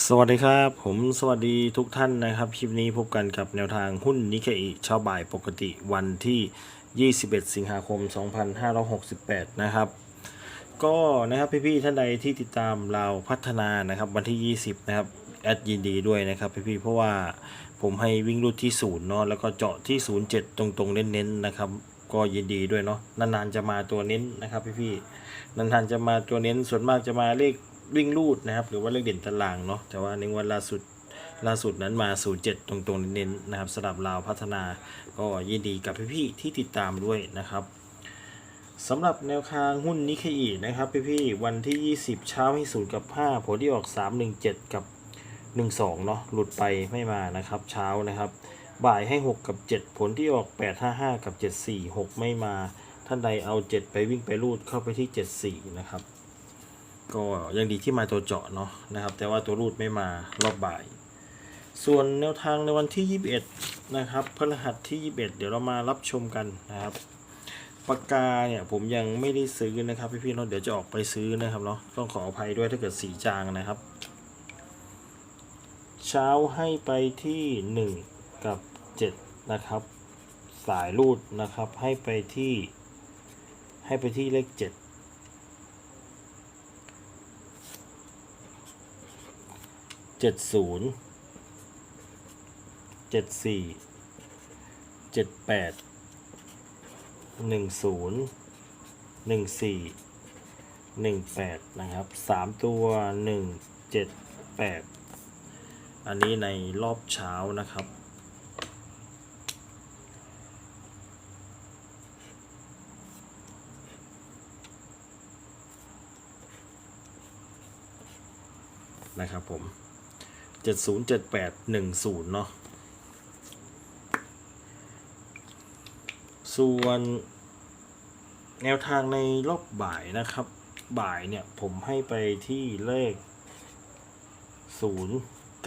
สวัสดีครับ ผมสวัสดีทุกท่านนะครับ คลิปนี้พบกันกับแนวทางหุ้นนิเคอิเช้าบ่ายปกติวันที่ 21 สิงหาคม 2568 นะครับ ก็นะครับพี่ๆท่านใดที่ติดตามเราพัฒนานะครับวันที่ 20 นะครับแอดยินดีด้วยนะครับพี่ๆเพราะว่าผมให้วิ่งรูดที่ศูนย์เนาะแล้วก็เจาะที่ 07 ตรงๆ เน้นๆนะครับก็ยินดีด้วยเนาะนานๆจะมาตัวเน้นนะครับพี่ๆนานๆจะมาตัวเน้นส่วนมากจะมาเลข วิ่งรูดนะครับ หรือว่าเลขเด่นตารางเนาะแต่ว่าในวันล่าสุดล่าสุดนั้นมา 07 ตรงๆเน้นๆนะครับสำหรับเราวพัฒนาก็ยินดีกับพี่ๆที่ติดตามด้วยนะครับสำหรับแนวทางหุ้นนิเคอีนะครับพี่ๆวันที่ 20 เช้าให้ศูนย์กับ 5 ผลที่ออก 317 กับ 12 เนาะหลุดไปไม่มานะครับ เช้านะครับ บ่ายให้ 6 กับ 7 ผลที่ออก 855 กับ 74 6 ไม่มา ท่านใดเอา 7 ไปวิ่งไปรูดเข้าไปที่ 74 นะครับ ก็ยังดีที่มาตัวเจาะเนาะนะครับ แต่ว่าตัวรูดไม่มารอบบ่าย ส่วนแนวทางในวันที่ 21 นะครับพฤหัสที่ 21 เดี๋ยวเรามารับชมกันนะครับปากกาเนี่ยผมยังไม่ได้ซื้อนะครับพี่ๆเนาะเดี๋ยวจะออกไปซื้อนะครับเนาะต้องขออภัยด้วยถ้าเกิดสีจางนะครับ เช้าให้ไปที่ 1 กับ 7 นะครับ สายรูดนะครับให้ไปที่ให้ไปที่เลข 7 เจ็ดศูนย์เจ็ดสี่เจ็ดแปดหนึ่งศูนย์หนึ่งสี่หนึ่งแปดนะครับสามตัวหนึ่งเจ็ดแปดอันนี้ในรอบเช้านะครับนะครับผม เจ็ดศูนย์เจ็ดแปดหนึ่งศูนย์เนาะส่วนแนวทางในรอบบ่ายนะครับ บ่ายเนี่ยผมให้ไปที่เลขศูนย์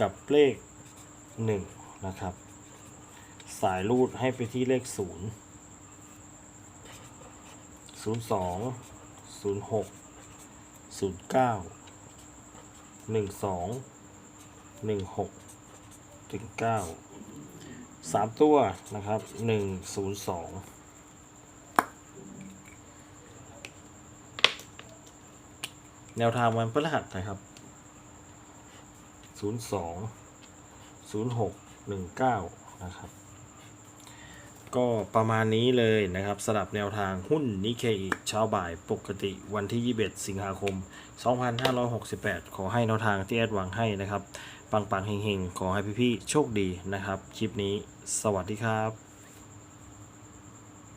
กับเลขหนึ่งนะครับ สายรูดให้ไปที่เลขศูนย์ศูนย์สองศูนย์ หนึ่งหนึ่งหกถึงเก้าสามตัวนะครับหนึ่งศูนย์สองแนวทางวันพฤหัสนะครับศูนย์สองศูนย์หกหนึ่งเก้านะครับ ก็ประมาณนี้เลยนะครับสำหรับแนวทางหุ้นนิเคอิเช้าบ่ายปกติวันที่ 21 สิงหาคม 2568 ขอให้แนวทางที่แอดหวังให้นะครับ ปังๆเฮงๆ ขอให้พี่ๆ โชคดีนะครับ คลิปนี้สวัสดีครับ